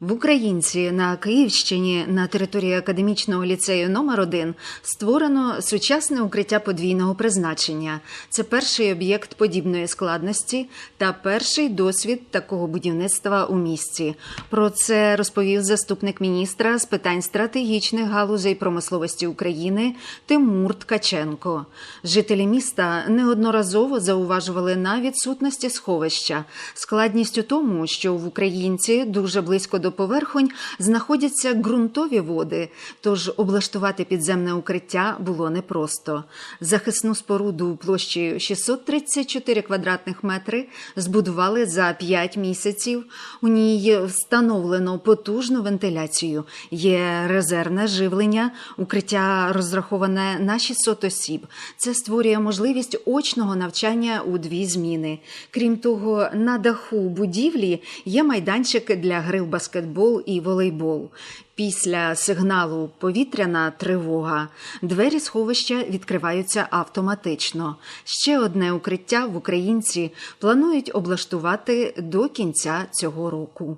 В Українці на Київщині на території академічного ліцею номер 1 створено сучасне укриття подвійного призначення. Це перший об'єкт подібної складності та перший досвід такого будівництва у місті. Про це розповів заступник міністра з питань стратегічних галузей промисловості України Тимур Ткаченко. Жителі міста неодноразово зауважували на відсутності сховища. Складність у тому, що в Українці дуже близько до поверхонь знаходяться ґрунтові води, тож облаштувати підземне укриття було непросто. Захисну споруду площею 634 квадратних метри збудували за 5 місяців. У ній встановлено потужну вентиляцію, є резервне живлення, укриття розраховане на 600 осіб. Це створює можливість очного навчання у дві зміни. Крім того, на даху будівлі є майданчик для гри в баскетбол і волейбол. Після сигналу повітряна тривога двері сховища відкриваються автоматично. Ще одне укриття в Українці планують облаштувати до кінця цього року.